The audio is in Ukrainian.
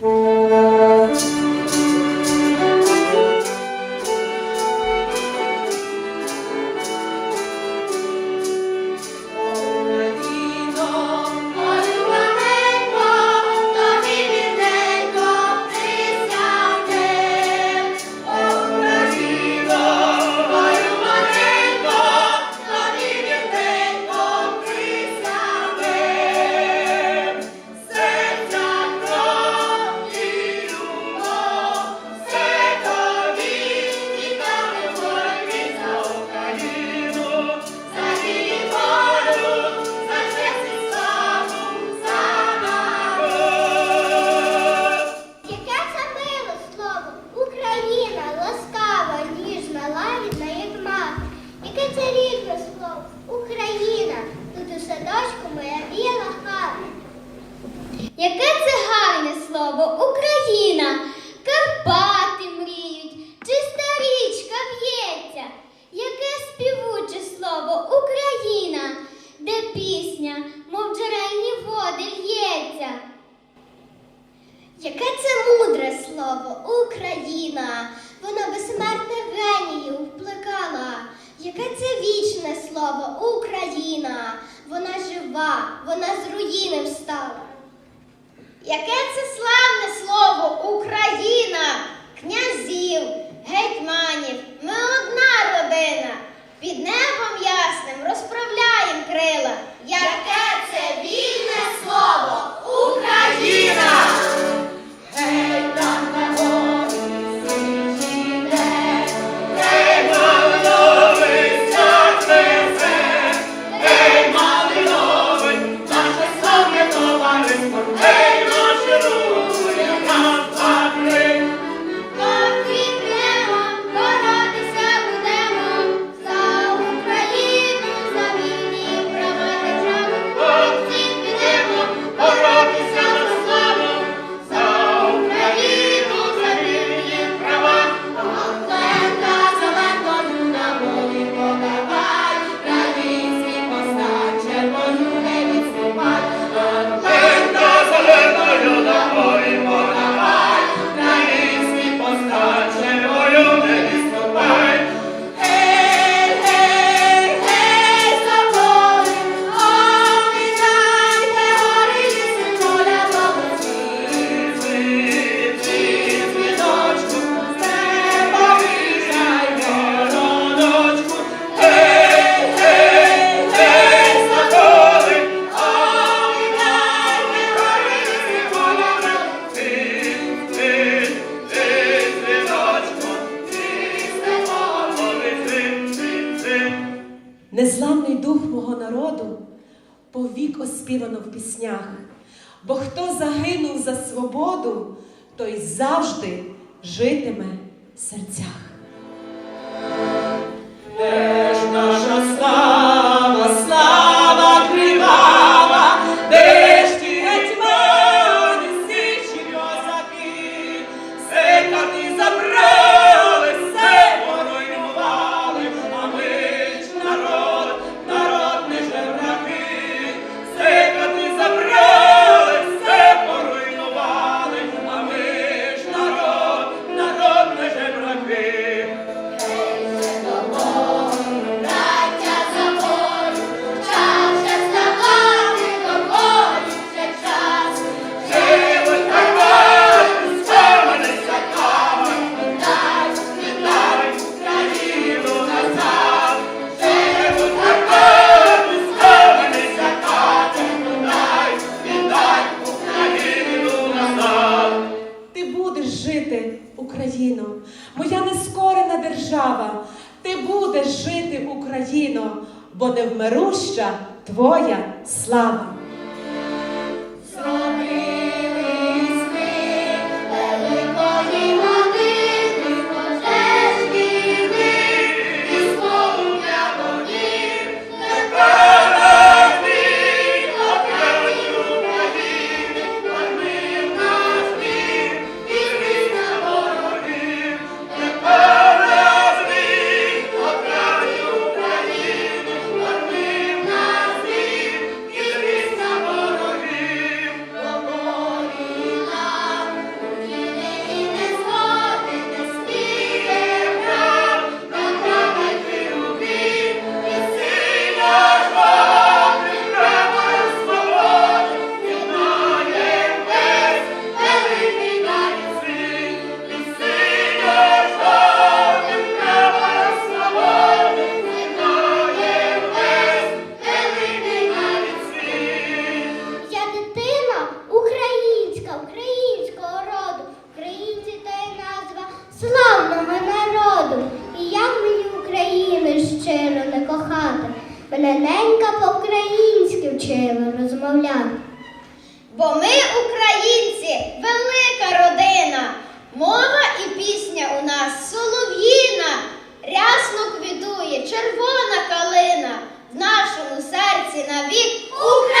Música вічне слово Україна. Вона жива, вона з руїни встала. Яке це славне слово Україна! незламний дух мого народу повік оспівано в піснях, бо хто загинув за свободу, той завжди житиме в серцях. Україно, бо невмируща твоя слава. розмовляв. Бо ми, українці, велика родина, мова і пісня у нас солов'їна, рясно квітує червона калина в нашому серці навік Україна!